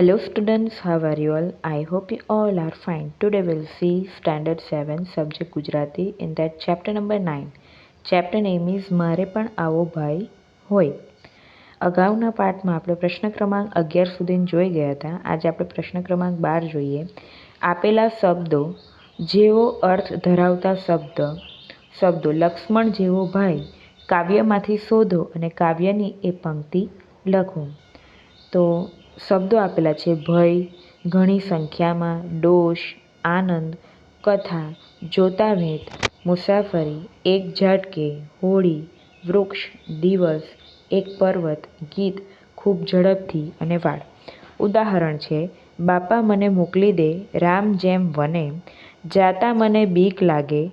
Hello students, how are you all? I hope you all are fine. Today we'll see standard 7 subject Gujarati in that chapter number 9. Chapter name is મારે પણ આવો ભાઈ હોય અગાઉના પાઠમાં આપણે પ્રશ્ન ક્રમાંક અગિયાર સુધીને જોઈ ગયા હતા આજે આપણે પ્રશ્ન ક્રમાંક બાર જોઈએ આપેલા શબ્દો જેવો અર્થ ધરાવતા શબ્દ શબ્દો લક્ષ્મણ જેવો ભાઈ કાવ્યમાંથી શોધો અને કાવ્યની એ પંક્તિ લખો તો શબ્દો આપેલા છે. ભય, ઘણી સંખ્યામાં દોષ, આનંદ, કથા જોતા જોતાભેદ મુસાફરી, એક ઝાટકે, હોળી, વૃક્ષ, દિવસ, એક પર્વત, ગીત, ખૂબ ઝડપથી અને વાળ. ઉદાહરણ છે, બાપા મને મોકલી દે, રામ જેમ વને, જાતા મને બીક લાગે,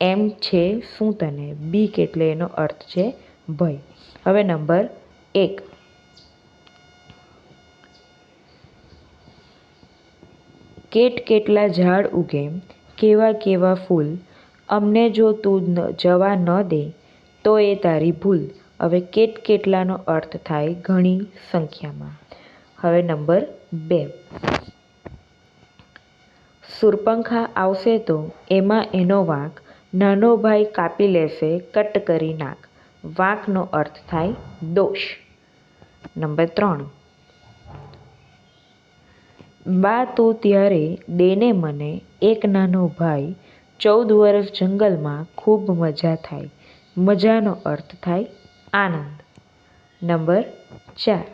એમ છે શું તને? બીક એટલે એનો અર્થ છે ભય. હવે નંબર એક. કેટ કેટલા ઝાડ ઉગે, કેવા કેવા ફૂલ, અમને જો તું જવા ન દે, તો એ તારી ભૂલ. હવે કેટ કેટલાનો અર્થ થાય ઘણી સંખ્યામાં. હવે નંબર બે. સુરપંખા આવશે તો એમાં એનો વાંક નાનો ભાઈ કાપી લેશે કટ કરી નાખ. વાંકનો અર્થ થાય દોષ. નંબર ત્રણ. બા તો ત્યારે દેને મને એક નાનો ભાઈ ચૌદ વર્ષ જંગલમાં ખૂબ મજા થાય. મજાનો અર્થ થાય આનંદ. નંબર ચાર.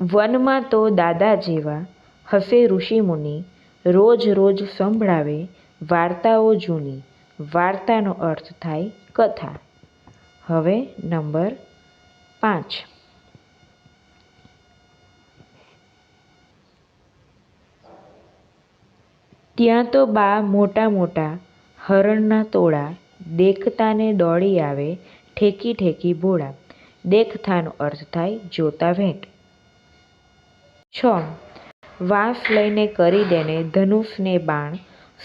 વનમાં તો દાદા જેવા હસે ઋષિમુનિ રોજ રોજ સંભળાવે વાર્તાઓ જૂની. વાર્તાનો અર્થ થાય કથા. હવે નંબર પાંચ. ત્યાં તો બા મોટા મોટા હરણના તોળા દેખતાને દોડી આવે, ઠેકી ઠેકી ભોળા. દેખતાનો અર્થ થાય જોતા ભેટ છ વાંસ લઈને કરી દેને ધનુષને બાણ.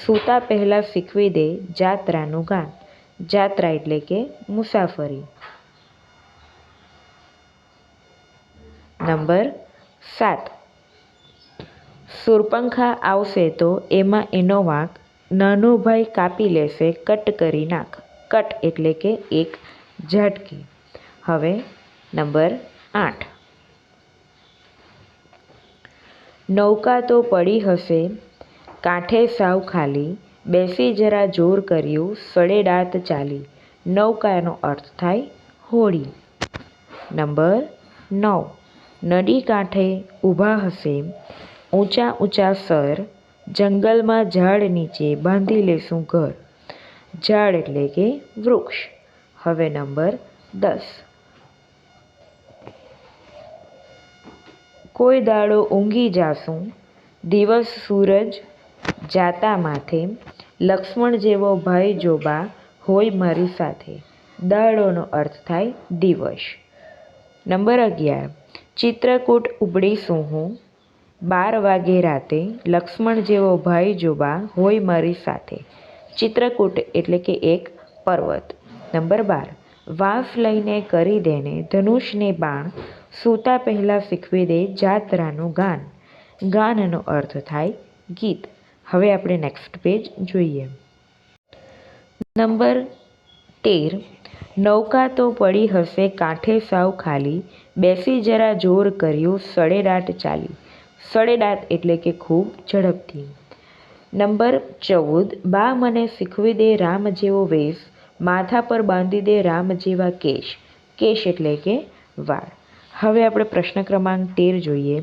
સૂતા પહેલાં શીખવી દે જાત્રાનું ગાન. જાત્રા એટલે કે મુસાફરી. નંબર સાત. સુરપંખા આવશે તો એમાં એનો વાંક નાનો ભાઈ કાપી લેશે, કટ કરી નાખ. કટ એટલે કે એક ઝાટકી. હવે નંબર આઠ. નૌકા તો પડી હશે, કાંઠે સાવ ખાલી, બેસી જરા જોર કર્યું સડેડાત ચાલી. નૌકાનો અર્થ થાય હોળી. નંબર નવ. નદી કાંઠે ઊભા હશે ઊંચા ઊંચા સર, જંગલમાં ઝાડ નીચે બાંધી લેશું ઘર. ઝાડ એટલે કે વૃક્ષ. હવે નંબર દસ. કોઈ દાડો ઊંઘી જાશું, દિવસ સૂરજ જાતા માથે લક્ષ્મણ જેવો ભાઈ જોબા હોય મારી સાથે. દાડોનો અર્થ થાય દિવસ. નંબર અગિયાર. ચિત્રકૂટ ઉબડીશું હું. બાર વાગે રાતે લક્ષ્મણ જેવો ભાઈ જોબા હોય મારી સાથે. ચિત્રકૂટ એટલે કે એક પર્વત. નંબર બાર. વાંસ લઈને કરી દેને ધનુષને બાણ, સૂતા પહેલાં શીખવી દે જાત્રાનું ગાન. ગાનનો અર્થ થાય ગીત. હવે આપણે નેક્સ્ટ પેજ જોઈએ. નંબર તેર. નૌકા તો પડી હશે કાંઠે સાવ ખાલી, બેસી જરા જોર કર્યું સડેડાટ ચાલી. સડેડાત એટલે કે ખૂબ ઝડપથી. નંબર ચૌદ, બા મને શીખવી દે રામ જેવો વેશ, માથા પર બાંધી દે રામ જેવા કેશ. કેશ એટલે કે વાળ. હવે આપણે પ્રશ્ન ક્રમાંક તેર જોઈએ.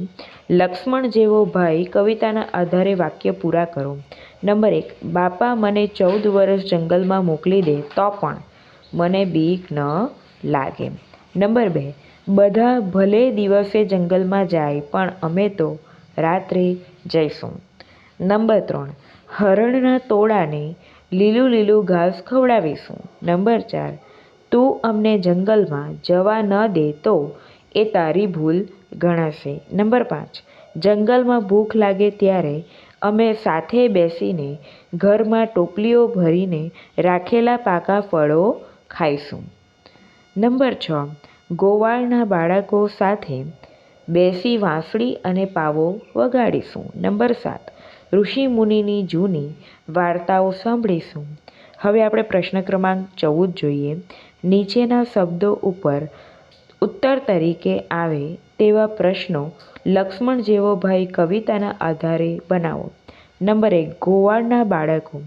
લક્ષ્મણ જેવો ભાઈ કવિતાના આધારે વાક્ય પૂરા કરો. નંબર એક, બાપા મને ચૌદ વર્ષ જંગલમાં મોકલી દે તો પણ મને બીક ન લાગે. નંબર બે, બધા ભલે દિવસે જંગલમાં જાય પણ અમે તો રાત્રે જઈશું. નંબર ત્રણ. હરણના તોડાને લીલું લીલું ઘાસ ખવડાવીશું. નંબર ચાર. તું અમને જંગલમાં જવા ન દે તો એ તારી ભૂલ ગણાશે. નંબર પાંચ. જંગલમાં ભૂખ લાગે ત્યારે અમે સાથે બેસીને ઘરમાં ટોપલીઓ ભરીને રાખેલા પાકા ફળો ખાઈશું. નંબર છ. ગોવાળના બાળકો સાથે બેસી વાંસળી અને પાવો વગાડીશું. નંબર સાત. ઋષિ મુનિની જૂની વાર્તાઓ સાંભળીશું. હવે આપણે પ્રશ્ન ક્રમાંક ચૌદ જોઈએ. નીચેના શબ્દો ઉપર ઉત્તર તરીકે આવે તેવા પ્રશ્નો લક્ષ્મણ જેવો ભાઈ કવિતાના આધારે બનાવો. નંબર એક, ગોવાળના બાળકો.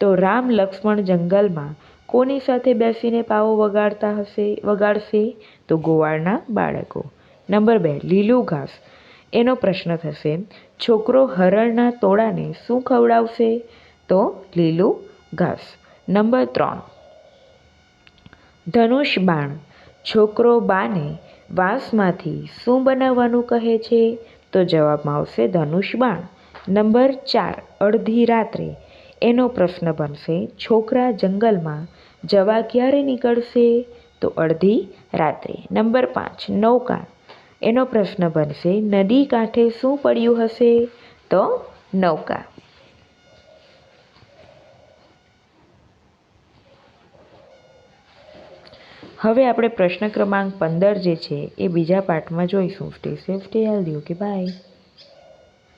તો રામ લક્ષ્મણ જંગલમાં કોની સાથે બેસીને પાવો વગાડતા હશે? વગાડશે? તો ગોવાળના બાળકો. નંબર બે, લીલું ઘાસ. એનો પ્રશ્ન થશે, છોકરો હરણના તોડાને શું ખવડાવશે? તો લીલું ઘાસ. નંબર ત્રણ, ધનુષ બાણ. છોકરો બાને વાંસમાંથી શું બનાવવાનું કહે છે? તો જવાબમાં આવશે ધનુષ બાણ. નંબર ચાર, અડધી રાત્રે. એનો પ્રશ્ન બનશે, છોકરા જંગલમાં જવા ક્યારે નીકળશે? તો અડધી રાત્રે. નંબર પાંચ, નૌકા. એનો પ્રશ્ન બનશે, નદી કાંઠે શું પડ્યું હશે? તો નૌકા. હવે આપણે પ્રશ્ન ક્રમાંક પંદર જે છે, એ બીજા પાઠમાં જોઈશું. Stay safe stay healthy okay bye